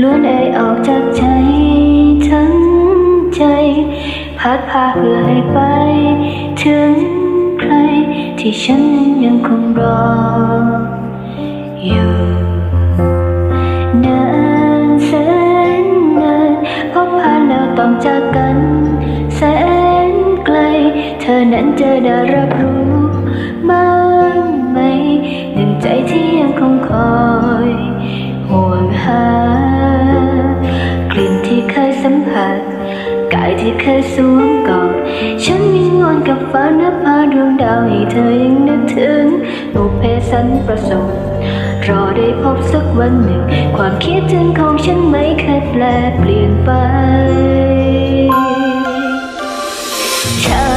ล้วนเอ่ยออกจากใจทั้งใจ พัดพาเพื่อให้ไป ถึงใคร ที่ฉันยังคงรอ อยู่นานแสนนานพบผ่านแล้วต้องจากกัน แสนไกล เธอนั้นจะได้รับรู้ ที่เคยสวมกอดฉันวิงวอนกับฟ้านับพาดวงดาวให้เธอยังนึกถึงบุพเพสันประสงค์รอได้พบสักวันหนึ่ง ความคิดถึงของฉันไม่เคยแปลเปลี่ยนไปชา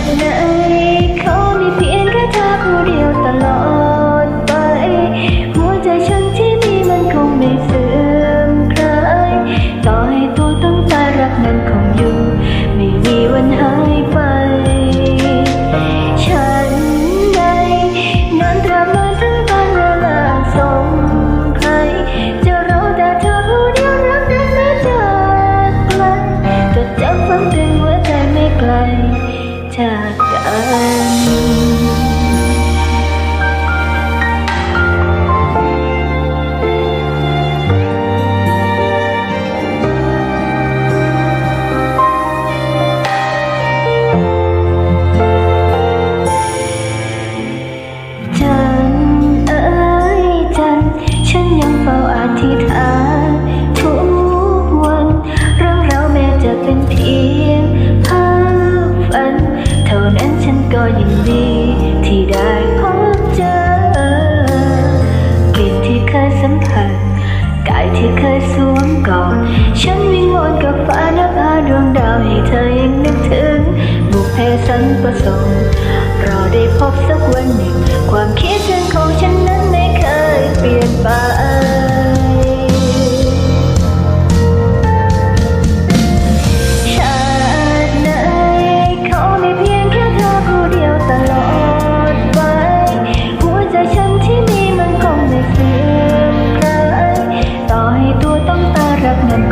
ติไหนเขามีเพียงแค่เธอผู้เดียวตลอด ก็ยินดีที่ได้พบเจอกลิ่นที่เคยสัมผัสกายที่เคยสวมกอดฉันวิงวอนกับฟ้านภาดวงดาวให้เธอยังนึกถึงบุพเพสันประสงค์รอได้พบสักวันหนึ่ง step number